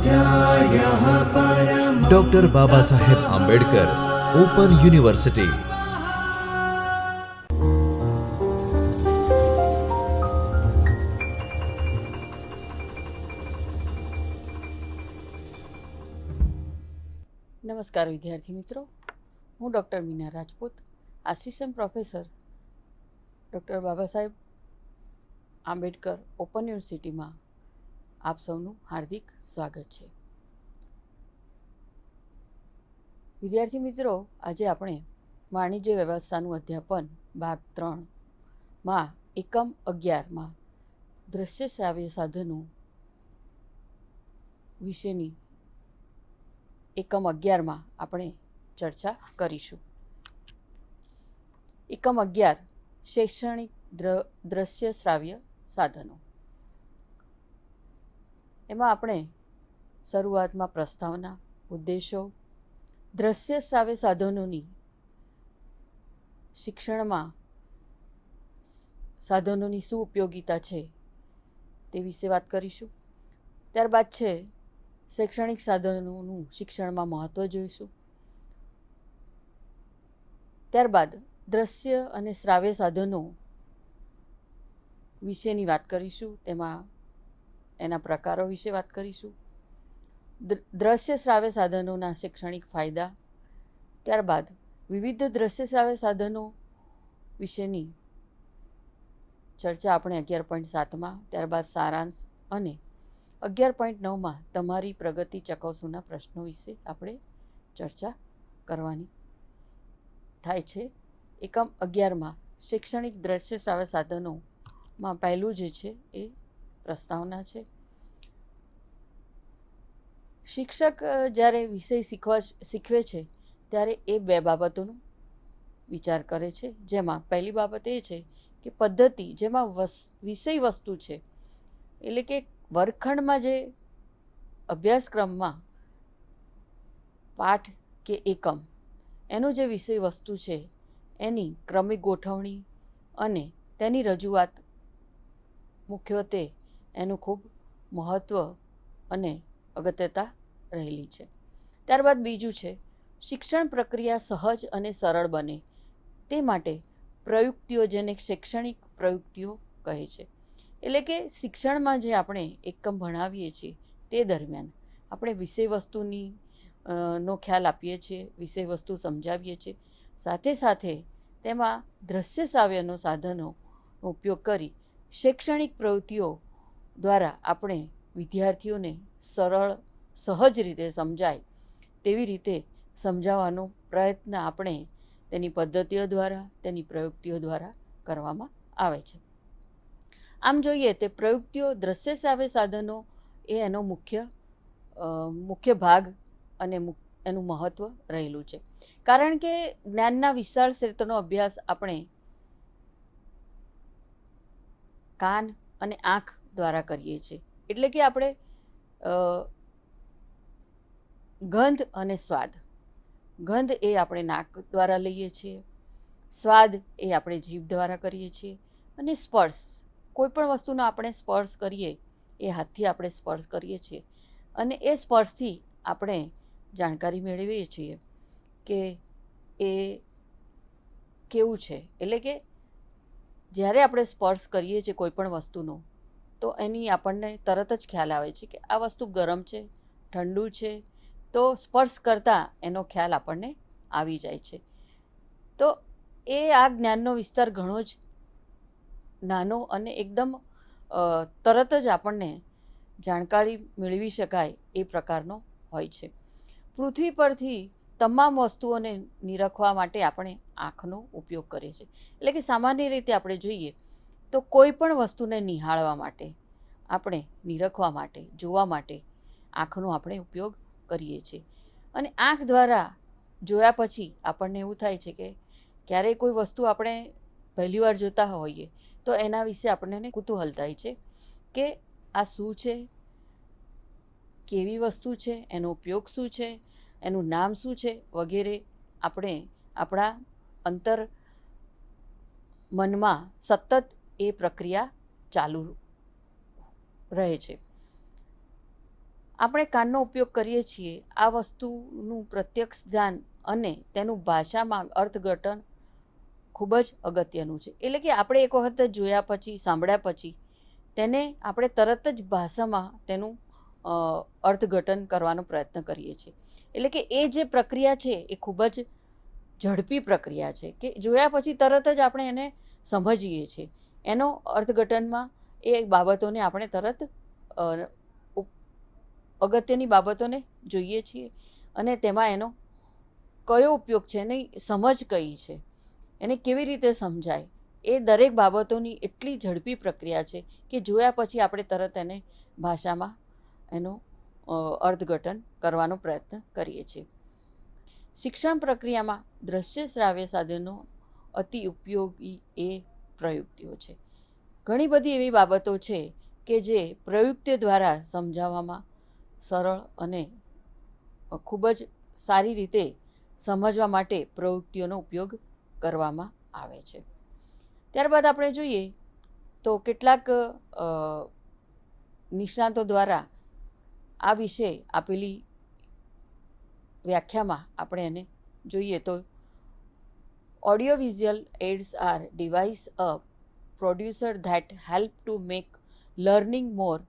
स्वाध्यायः परम ડોક્ટર બાબા Saheb Ambedkar open university નમસ્કાર વિદ્યાર્થી મિત્રો હું doctor Meena Rajput assistant professor doctor Baba Saheb Ambedkar open યુનિવર્સિટીમાં આપ સૌનું હાર્દિક સ્વાગત છે. વિદ્યાર્થી મિત્રો, આજે આપણે વાણિજ્ય વ્યવસ્થાનું અધ્યાપન ભાગ ત્રણમાં એકમ અગિયારમાં દ્રશ્ય શ્રાવ્ય સાધનો વિશેની એકમ અગિયારમાં આપણે ચર્ચા કરીશું. એકમ અગિયાર શૈક્ષણિક દ્ર, દ્રશ્ય શ્રાવ્ય સાધનો. એમાં આપણે શરૂઆતમાં પ્રસ્તાવના, ઉદ્દેશો, દ્રશ્ય શ્રાવ્ય સાધનોની શિક્ષણમાં સાધનોની શું ઉપયોગિતા છે તે વિશે વાત કરીશું. ત્યારબાદ છે શૈક્ષણિક સાધનોનું શિક્ષણમાં મહત્ત્વ જોઈશું. ત્યારબાદ દ્રશ્ય અને શ્રાવ્ય સાધનો વિશેની વાત કરીશું. તેમાં એના પ્રકારો વિશે વાત કરીશું. દ્ર- દ્રશ્ય શ્રાવ્ય સાધનોના શૈક્ષણિક ફાયદા. ત્યારબાદ વિવિધ દ્રશ્ય શ્રાવ્ય સાધનો વિશેની ચર્ચા આપણે અગિયાર પોઈન્ટ સાતમાં, ત્યારબાદ સારાંશ અને અગિયાર પોઈન્ટ નવમાં તમારી પ્રગતિ ચકાસોના પ્રશ્નો વિશે આપણે ચર્ચા કરવાની થાય છે. એકમ અગિયારમાં શૈક્ષણિક દ્રશ્ય શ્રાવ્ય સાધનોમાં પહેલું જે છે એ પ્રસ્તાવના છે. શિક્ષક જ્યારે વિષય શીખવા શીખવે છે, ત્યારે એ બે બાબતોનું વિચાર કરે છે. જેમાં પહેલી બાબત એ છે કે પદ્ધતિ જેમાં વિષય વસ્તુ છે, એટલે કે વર્ગખંડમાં જે અભ્યાસક્રમમાં પાઠ કે એકમ, એનું જે વિષય વસ્તુ છે, એની ક્રમિક ગોઠવણી અને તેની રજૂઆત મુખ્યત્વે એનું ખૂબ મહત્ત્વ અને અગત્યતા રહેલી છે. ત્યારબાદ બીજું છે, શિક્ષણ પ્રક્રિયા સહજ અને સરળ બને. તે માટે પ્રયુક્તિઓ જેને શૈક્ષણિક પ્રયુક્તિઓ કહે છે. એટલે કે શિક્ષણમાં જે આપણે એકમ ભણાવીએ છીએ તે દરમિયાન આપણે વિષય વસ્તુની નો ખ્યાલ આપીએ છીએ, વિષય વસ્તુ સમજાવીએ છીએ. સાથે સાથે તેમાં દ્રશ્ય શ્રાવ્યનો સાધનો ઉપયોગ કરી શૈક્ષણિક પ્રવૃત્તિઓ દ્વારા આપણે વિદ્યાર્થીઓને સરળ, સહજ રીતે સમજાય તેવી રીતે સમજાવવાનો પ્રયત્ન આપણે તેની પદ્ધતિઓ દ્વારા, તેની પ્રયુક્તિઓ દ્વારા કરવામાં આવે છે. આમ જોઈએ તે પ્રયુક્તિઓ દ્રશ્ય શ્રાવ્ય સાધનો એ એનો મુખ્ય મુખ્ય ભાગ અને એનું મહત્ત્વ રહેલું છે. કારણ કે જ્ઞાનના વિશાળ ક્ષેત્રનો અભ્યાસ આપણે કાન અને આંખ દ્વારા કરીએ છીએ. એટલે કે આપણે ગંધ અને સ્વાદ. ગંધ એ આપણે નાક દ્વારા લઈએ છીએ. સ્વાદ એ આપણે જીભ દ્વારા કરીએ છીએ. અને સ્પર્શ કોઈપણ વસ્તુનો આપણે સ્પર્શ કરીએ, એ હાથથી આપણે સ્પર્શ કરીએ છીએ. અને એ સ્પર્શથી આપણે જાણકારી મેળવીએ છીએ કે એ કેવું છે. એટલે કે જ્યારે આપણે સ્પર્શ કરીએ છીએ કોઈ પણ વસ્તુનો તો એની આપણને તરત જ ખ્યાલ આવે છે કે આ વસ્તુ ગરમ છે, ઠંડુ છે, તો સ્પર્શ કરતાં એનો ખ્યાલ આપણને આવી જાય છે. તો એ આ જ્ઞાનનો વિસ્તાર ઘણો જ નાનો અને એકદમ તરત જ આપણને જાણકારી મેળવી શકાય એ પ્રકારનો હોય છે. પૃથ્વી પરથી તમામ વસ્તુઓને નિરખવા માટે આપણે આંખનો ઉપયોગ કરીએ છીએ. એટલે કે સામાન્ય રીતે આપણે જોઈએ તો કોઈ પણ વસ્તુને નિહાળવા માટે, આપણે નિરખવા માટે, જોવા માટે આંખનો આપણે ઉપયોગ કરીએ છીએ. અને આંખ દ્વારા જોયા પછી આપણને એવું થાય છે કે ક્યારેય કોઈ વસ્તુ આપણે પહેલી વાર જોતા હોઈએ, તો એના વિશે આપણને કુતૂહલ થાય છે કે આ શું છે? કેવી વસ્તુ છે? એનો ઉપયોગ શું છે? એનું નામ શું છે? વગેરે આપણે આપણા અંતર મનમાં સતત એ પ્રક્રિયા ચાલુ રહે છે. આપણે કાનનો ઉપયોગ કરીએ છીએ. આ વસ્તુનું પ્રત્યક્ષ ધ્યાન અને તેનું ભાષામાં અર્થઘટન ખૂબ જ અગત્યનું છે. એટલે કે આપણે એક વખત જોયા પછી, સાંભળ્યા પછી, તેને આપણે તરત જ ભાષામાં તેનું અર્થઘટન કરવાનો પ્રયત્ન કરીએ છીએ. એટલે કે એ જે પ્રક્રિયા છે એ ખૂબ જ ઝડપી પ્રક્રિયા છે કે જોયા પછી તરત જ આપણે એને સમજીએ છીએ. એનો અર્થઘટનમાં એ બાબતોને આપણે તરત અગત્યની બાબતોને જોઈએ છીએ અને તેમાં એનો કયો ઉપયોગ છે એની સમજ કઈ છે, એને કેવી રીતે સમજાય, એ દરેક બાબતોની એટલી ઝડપી પ્રક્રિયા છે કે જોયા પછી આપણે તરત એને ભાષામાં એનું અર્થઘટન કરવાનો પ્રયત્ન કરીએ છીએ. શિક્ષણ પ્રક્રિયામાં દ્રશ્ય શ્રાવ્ય સાધનો અતિ ઉપયોગી એ પ્રયુક્તિઓ છે. ઘણી બધી એવી બાબતો છે કે જે પ્રયુક્તિ દ્વારા સમજાવવામાં સરળ અને ખૂબ જ સારી રીતે સમજવા માટે પ્રવૃત્તિઓનો ઉપયોગ કરવામાં આવે છે. ત્યારબાદ આપણે જોઈએ તો કેટલાક નિષ્ણાતો દ્વારા આ વિશે આપેલી વ્યાખ્યામાં આપણે એને જોઈએ તો audio visual aids are device a producer that help to make learning more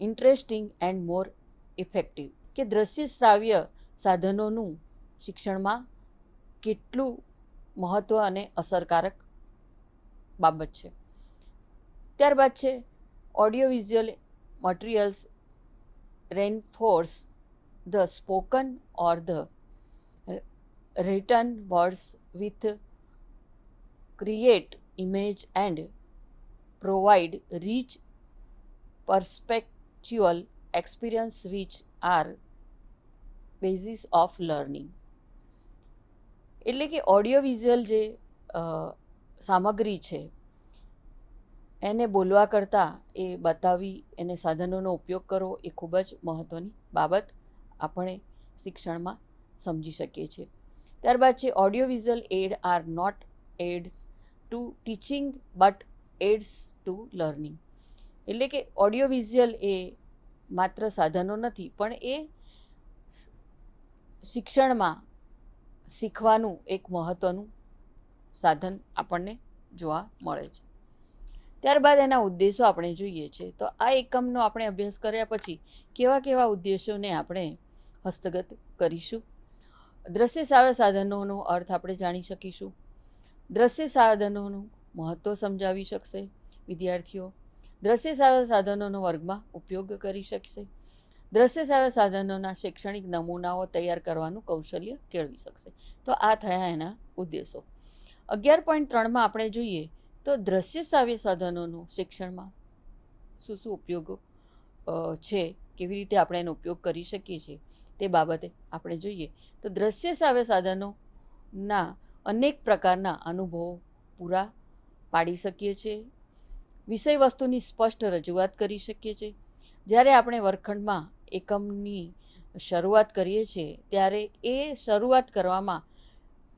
interesting and more effective કે દ્રશ્ય શ્રાવ્ય સાધનોનું શિક્ષણમાં કેટલું મહત્ત્વ અને અસરકારક બાબત છે. ત્યારબાદ છે audio visual materials reinforce the spoken or the written words with create image and provide rich perspectual experience which are basis of learning. એટલે કે ઓડિયો વિઝ્યુઅલ જે સામગ્રી છે, એને બોલવા કરતાં એ બતાવી, એને સાધનોનો ઉપયોગ કરવો એ ખૂબ જ મહત્ત્વની બાબત આપણે શિક્ષણમાં સમજી શકીએ છીએ. ત્યારબાદ છે audio visual aid are not aids to teaching but aids to learning એટલે કે ઓડિયો વિઝ્યુઅલ એ માત્ર સાધનો નથી, પણ એ શિક્ષણમાં શીખવાનું એક મહત્ત્વનું સાધન આપણને જોવા મળે છે. ત્યારબાદ એના ઉદ્દેશો આપણે જોઈએ છે. તો આ એકમનો આપણે અભ્યાસ કર્યા પછી કેવા કેવા ઉદ્દેશોને આપણે હસ્તગત કરીશું? દ્રશ્ય સાવે સાધનોનો અર્થ આપણે જાણી શકીશું. દ્રશ્ય સાધનોનું મહત્ત્વ સમજાવી શકશે. વિદ્યાર્થીઓ, દ્રશ્ય સાવે સાધનોનો વર્ગમાં ઉપયોગ કરી શકશે. દ્રશ્ય સાવે સાધનોના શૈક્ષણિક નમૂનાઓ તૈયાર કરવાનું કૌશલ્ય કેળવી શકશે. તો આ થયા એના ઉદ્દેશો. અગિયાર પોઈન્ટ ત્રણમાં આપણે જોઈએ તો દ્રશ્ય સાવ્ય સાધનોનું શિક્ષણમાં શું શું ઉપયોગો છે? કેવી રીતે આપણે એનો ઉપયોગ કરી શકીએ છીએ? તે બાબતે આપણે જોઈએ તો દ્રશ્ય સાવ્ય સાધનોના અનેક પ્રકારના અનુભવો પૂરા પાડી શકીએ છીએ. વિષય વસ્તુની સ્પષ્ટ રજૂઆત કરી શકીએ છીએ. જ્યારે આપણે વર્ગખંડમાં એકમની શરૂઆત કરીએ છીએ, ત્યારે એ શરૂઆત કરવામાં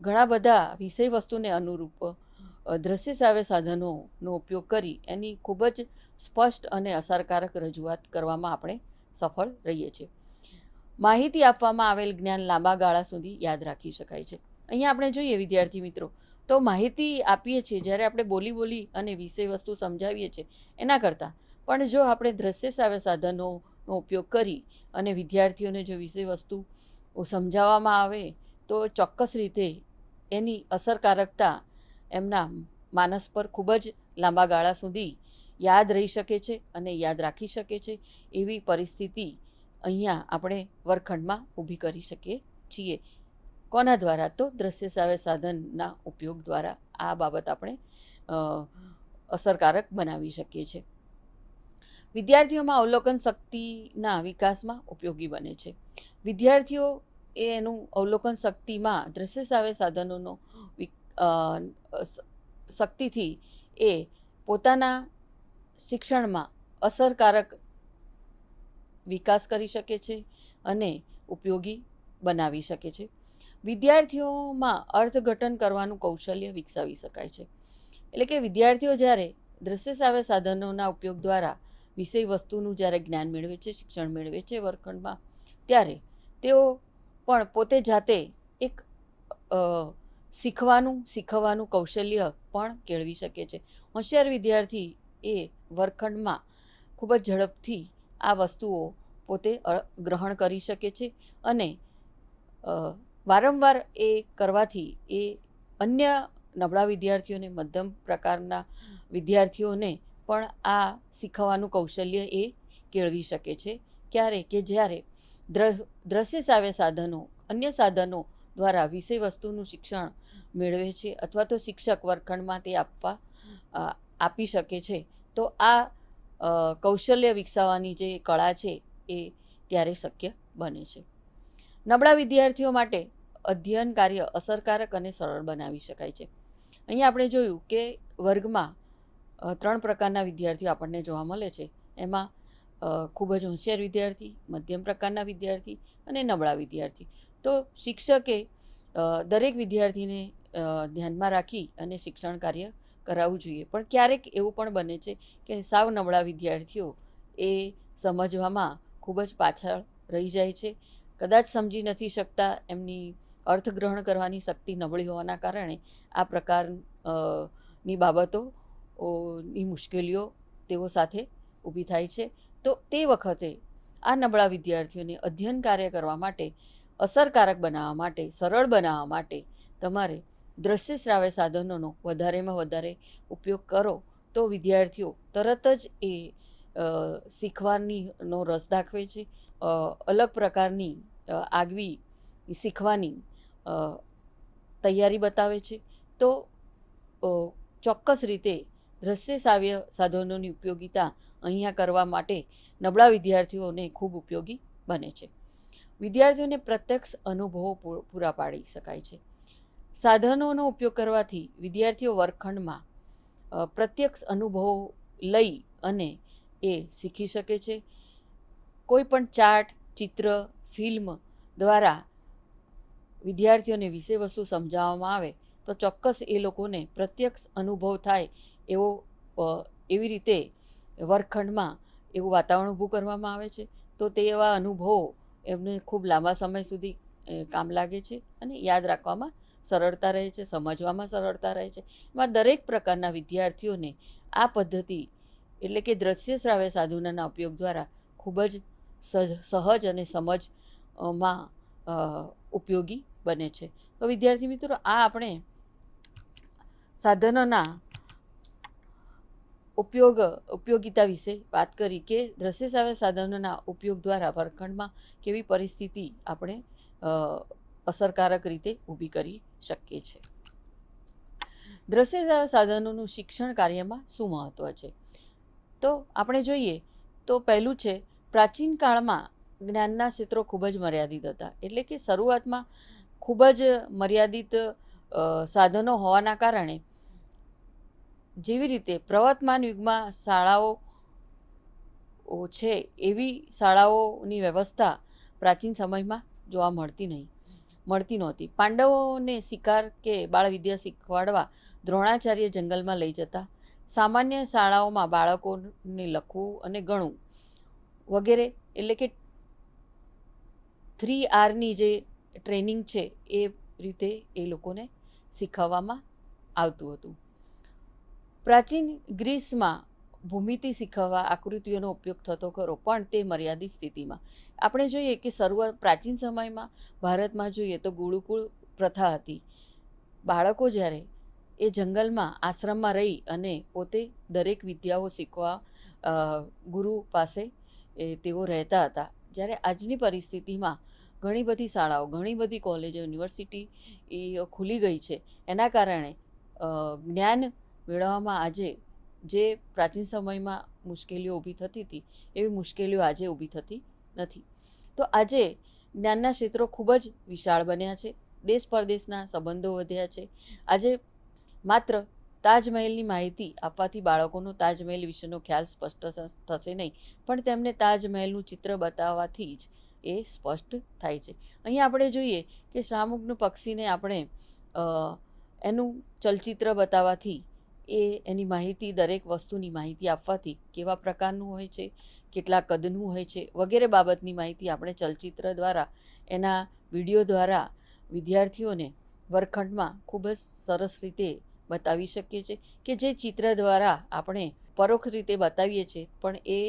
ઘણા બધા વિષય વસ્તુને અનુરૂપ દ્રશ્ય સાવે સાધનોનો ઉપયોગ કરી એની ખૂબ જ સ્પષ્ટ અને અસરકારક રજૂઆત કરવામાં આપણે સફળ રહીએ છીએ. માહિતી આપવામાં આવેલ જ્ઞાન લાંબા ગાળા સુધી યાદ રાખી શકાય છે. અહીંયા આપણે જોઈએ, વિદ્યાર્થી મિત્રો, તો માહિતી આપીએ છીએ, જ્યારે આપણે બોલી બોલી અને વિષય વસ્તુ સમજાવીએ છીએ, એના કરતાં. પણ જો આપણે દ્રશ્ય સાવ્ય સાધનોનો ઉપયોગ કરી અને વિદ્યાર્થીઓને જો વિષય વસ્તુ સમજાવવામાં આવે, તો ચોક્કસ રીતે એની અસરકારકતા એમના માનસ પર ખૂબ જ લાંબા ગાળા સુધી યાદ રહી શકે છે અને યાદ રાખી શકે છે એવી પરિસ્થિતિ અહીંયા આપણે વર્ગખંડમાં ઊભી કરી શકીએ છીએ. કોના દ્વારા? તો દ્રશ્ય સાવે સાધનના ઉપયોગ દ્વારા આ બાબત આપણે અસરકારક બનાવી શકીએ છીએ. વિદ્યાર્થીઓમાં અવલોકન શક્તિના વિકાસમાં ઉપયોગી બને છે. વિદ્યાર્થીઓ એ એનું અવલોકન શક્તિમાં દ્રશ્ય સાવે સાધનોનો શક્તિથી એ પોતાના શિક્ષણમાં અસરકારક વિકાસ કરી શકે છે અને ઉપયોગી બનાવી શકે છે. વિદ્યાર્થીઓમાં અર્થઘટન કરવાનું કૌશલ્ય વિકસાવી શકાય છે. એટલે કે વિદ્યાર્થીઓ જ્યારે દ્રશ્ય સાવે સાધનોના ઉપયોગ દ્વારા વિષય વસ્તુનું જ્યારે જ્ઞાન મેળવે છે, શિક્ષણ મેળવે છે વર્ગખંડમાં, ત્યારે તેઓ પણ પોતે જાતે એક શીખવાનું શીખવાનું કૌશલ્ય પણ કેળવી શકે છે. હોશિયાર વિદ્યાર્થી એ વર્ગખંડમાં ખૂબ જ ઝડપથી આ વસ્તુઓ પોતે ગ્રહણ કરી શકે છે અને વારંવાર એ કરવાથી એ અન્ય નબળા વિદ્યાર્થીઓને, મધ્યમ પ્રકારના વિદ્યાર્થીઓને પણ આ શીખવાનું કૌશલ્ય એ કેળવી શકે છે. ક્યારે કે જ્યારે દ્ર દ્રશ્ય સાવે સાધનો, અન્ય સાધનો દ્વારા વિષય વસ્તુનું શિક્ષણ મેળવે છે અથવા તો શિક્ષક વર્ગખંડમાં તે આપવા આપી શકે છે, તો આ કૌશલ્ય વિકસાવવાની જે કળા છે એ ત્યારે શક્ય બને છે. નબળા વિદ્યાર્થીઓ માટે અધ્યયન કાર્ય અસરકારક અને સરળ બનાવી શકાય છે. અહીંયા આપણે જોયું કે વર્ગમાં ત્રણ પ્રકારના વિદ્યાર્થીઓ આપણને જોવા મળે છે. એમાં ખૂબ જ હોશિયાર વિદ્યાર્થી, મધ્યમ પ્રકારના વિદ્યાર્થી અને નબળા વિદ્યાર્થી. તો શિક્ષકે દરેક વિદ્યાર્થીને ધ્યાનમાં રાખી અને શિક્ષણ કાર્ય કરાવવું જોઈએ. પણ ક્યારેક એવું પણ બને છે કે સાવ નબળા વિદ્યાર્થીઓ એ સમજવામાં ખૂબ જ પાછળ રહી જાય છે. કદાચ સમજી નથી શકતા, એમની અર્થગ્રહણ કરવાની શક્તિ નબળી હોવાના કારણે આ પ્રકારની બાબતો ની મુશ્કેલીઓ તેઓ સાથે ઊભી થાય છે. તો તે વખતે આ નબળા વિદ્યાર્થીઓને અધ્યયન કાર્ય કરવા માટે અસરકારક બનાવવા માટે, સરળ બનાવવા માટે તમારે દ્રશ્ય શ્રાવ્ય સાધનોનો વધારેમાં વધારે ઉપયોગ કરો તો વિદ્યાર્થીઓ તરત જ એ શીખવાની નો રસ દાખવે છે. અલગ પ્રકારની આગવી શીખવાની તૈયારી બતાવે છે. તો ચોક્કસ રીતે દ્રશ્ય શ્રાવ્ય સાધનોની ઉપયોગિતા અહીંયા કરવા માટે નબળા વિદ્યાર્થીઓને ખૂબ ઉપયોગી બને છે. વિદ્યાર્થીઓને પ્રત્યક્ષ અનુભવો પૂરા પાડી શકાય છે. સાધનોનો ઉપયોગ કરવાથી વિદ્યાર્થીઓ વર્ગખંડમાં પ્રત્યક્ષ અનુભવો લઈ અને એ શીખી શકે છે. કોઈ પણ ચાર્ટ, ચિત્ર, ફિલ્મ દ્વારા વિદ્યાર્થીઓને વિષય વસ્તુ સમજાવવામાં આવે તો ચોક્કસ એ લોકોને પ્રત્યક્ષ અનુભવ થાય એવો એવી રીતે વર્ગખંડમાં એવું વાતાવરણ ઊભું કરવામાં આવે છે. તો તે એવા અનુભવો એમને ખૂબ લાંબા સમય સુધી કામ લાગે છે અને યાદ રાખવામાં સરળતા રહે છે, સમજવામાં સરળતા રહે છે. એમાં દરેક પ્રકારના વિદ્યાર્થીઓને આ પદ્ધતિ એટલે કે દ્રશ્ય શ્રાવ્ય સાધનોના ઉપયોગ દ્વારા ખૂબ જ સહજ અને સમજમાં ઉપયોગી બને છે. તો વિદ્યાર્થી મિત્રો, આ આપણે સાધનોના ઉપયોગ, ઉપયોગિતા વિશે વાત કરી કે દ્રશ્ય શ્રાવ્ય સાધનોના ઉપયોગ દ્વારા વર્ગખંડમાં કેવી પરિસ્થિતિ આપણે અસરકારક રીતે ઊભી કરી શકીએ છે. દ્રશ્ય સાધનોનું શિક્ષણ કાર્યમાં શું મહત્ત્વ છે? તો આપણે જોઈએ તો પહેલું છે, પ્રાચીન કાળમાં જ્ઞાનના ક્ષેત્રો ખૂબ જ મર્યાદિત હતા. એટલે કે શરૂઆતમાં ખૂબ જ મર્યાદિત સાધનો હોવાના કારણે જેવી રીતે પ્રવર્તમાન યુગમાં શાળાઓ છે, એવી શાળાઓની વ્યવસ્થા પ્રાચીન સમયમાં જોવા મળતી નહીં. મળતી નહોતી. પાંડવોને શિકાર કે બાળવિદ્યા શીખવાડવા દ્રોણાચાર્ય જંગલમાં લઈ જતા. સામાન્ય શાળાઓમાં બાળકોને લખવું અને ગણવું વગેરે, એટલે કે થ્રી આરની જે ટ્રેનિંગ છે એ રીતે એ લોકોને શીખવવામાં આવતું હતું. પ્રાચીન ગ્રીસમાં ભૂમિતિ શીખવવા આકૃતિઓનો ઉપયોગ થતો કરો પણ તે મર્યાદિત સ્થિતિમાં. આપણે જોઈએ કે શરૂઆત પ્રાચીન સમયમાં ભારતમાં જોઈએ તો ગુરુકુળ પ્રથા હતી. બાળકો જ્યારે એ જંગલમાં આશ્રમમાં રહી અને પોતે દરેક વિદ્યાઓ શીખવા ગુરુ પાસે તેઓ રહેતા હતા. જ્યારે આજની પરિસ્થિતિમાં ઘણી બધી શાળાઓ, ઘણી બધી કોલેજો, યુનિવર્સિટી એ ખુલી ગઈ છે. એના કારણે જ્ઞાન મેળવવામાં આજે જે પ્રાચીન સમયમાં મુશ્કેલીઓ ઊભી થતી હતી, એવી મુશ્કેલીઓ આજે ઊભી થતી નથી. તો આજે જ્ઞાનના ક્ષેત્રો ખૂબ જ વિશાળ બન્યા છે, દેશ પરદેશના સંબંધો વધ્યા છે. આજે માત્ર તાજમહેલની માહિતી આપવાથી બાળકોનો તાજમહેલ વિશેનો ખ્યાલ સ્પષ્ટ થશે નહીં, પણ તેમને તાજમહેલનું ચિત્ર બતાવવાથી જ એ સ્પષ્ટ થાય છે. અહીંયા આપણે જોઈએ કે શાહમુગનું પક્ષીને આપણે એનું ચલચિત્ર બતાવવાથી એ એની માહિતી, દરેક વસ્તુની માહિતી આપવાથી કેવા પ્રકારનું હોય છે, કેટલા કદનું હોય છે, વગેરે બાબતની માહિતી આપણે ચલચિત્ર દ્વારા, એના વીડિયો દ્વારા વિદ્યાર્થીઓને વર્ગખંડમાં ખૂબ જ સરસ રીતે બતાવી શકીએ છીએ કે જે ચિત્ર દ્વારા આપણે પરોક્ષ રીતે બતાવીએ છીએ, પણ એ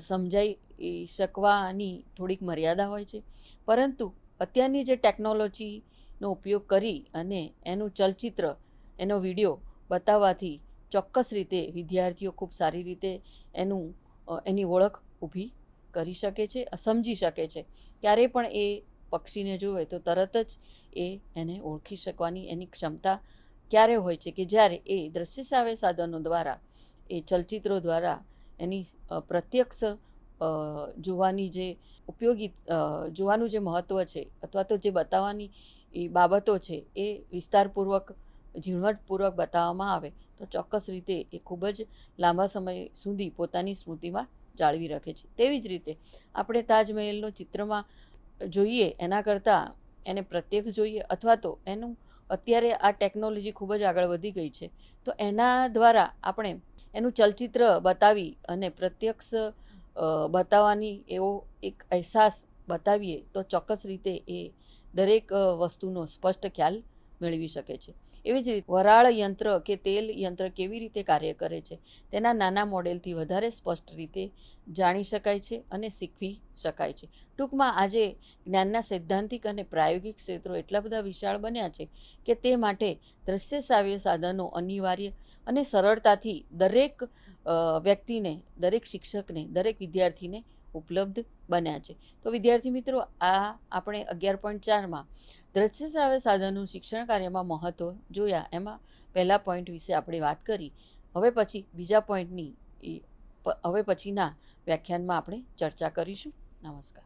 સમજાઈ શકવાની થોડીક મર્યાદા હોય છે. પરંતુ અત્યારની જે ટેકનોલોજીનો ઉપયોગ કરી અને એનું ચલચિત્ર, એનો વીડિયો બતાવવાથી ચોક્કસ રીતે વિદ્યાર્થીઓ ખૂબ સારી રીતે એનું એની ઓળખ ઊભી કરી શકે છે, સમજી શકે છે. ત્યારે પણ એ પક્ષીને જુએ તો તરત જ એ એને ઓળખી શકવાની એની ક્ષમતા ક્યારે હોય છે કે જ્યારે એ દ્રશ્ય સાવે સાધનો દ્વારા, એ ચલચિત્રો દ્વારા એની પ્રત્યક્ષ જોવાની જે ઉપયોગી જોવાનું જે મહત્ત્વ છે અથવા તો જે બતાવવાની એ બાબતો છે એ વિસ્તારપૂર્વક ઝીણવટપૂર્વક બતાવવામાં આવે, તો ચોક્કસ રીતે એ ખૂબ જ લાંબા સમય સુધી પોતાની સ્મૃતિમાં જાળવી રાખે છે. તેવી જ રીતે આપણે તાજમહેલનો ચિત્રમાં જોઈએ એના કરતાં એને પ્રત્યક્ષ જોઈએ અથવા તો એનું અત્યારે આ ટેકનોલોજી ખૂબ જ આગળ વધી ગઈ છે, તો એના દ્વારા આપણે એનું ચલચિત્ર બતાવી અને પ્રત્યક્ષ બતાવવાની એવો એક અહેસાસ બતાવીએ તો ચોક્કસ રીતે એ દરેક વસ્તુનો સ્પષ્ટ ખ્યાલ મેળવી શકે છે. એવી જ રીતે વરાળ યંત્ર કે તેલ યંત્ર કેવી રીતે કાર્ય કરે છે તેના નાના મોડેલથી વધારે સ્પષ્ટ રીતે જાણી શકાય છે અને શીખવી શકાય છે. ટૂંકમાં આજે જ્ઞાનના સૈદ્ધાંતિક અને પ્રાયોગિક ક્ષેત્રો એટલા બધા વિશાળ બન્યા છે કે તે માટે દ્રશ્ય શ્રાવ્ય સાધનો અનિવાર્ય અને સરળતાથી દરેક વ્યક્તિને, દરેક શિક્ષકને, દરેક વિદ્યાર્થીને ઉપલબ્ધ બન્યા છે. તો વિદ્યાર્થી મિત્રો, આ આપણે અગિયાર પોઈન્ટ ચારમાં દ્રશ્યશ્રાવ્ય સાધનનું શિક્ષણ કાર્યમાં મહત્ત્વ જોયા. એમાં પહેલા પોઈન્ટ વિશે આપણે વાત કરી. હવે પછી બીજા પોઈન્ટની હવે પછીના વ્યાખ્યાનમાં આપણે ચર્ચા કરીશું. નમસ્કાર.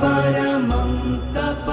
પરમં તપ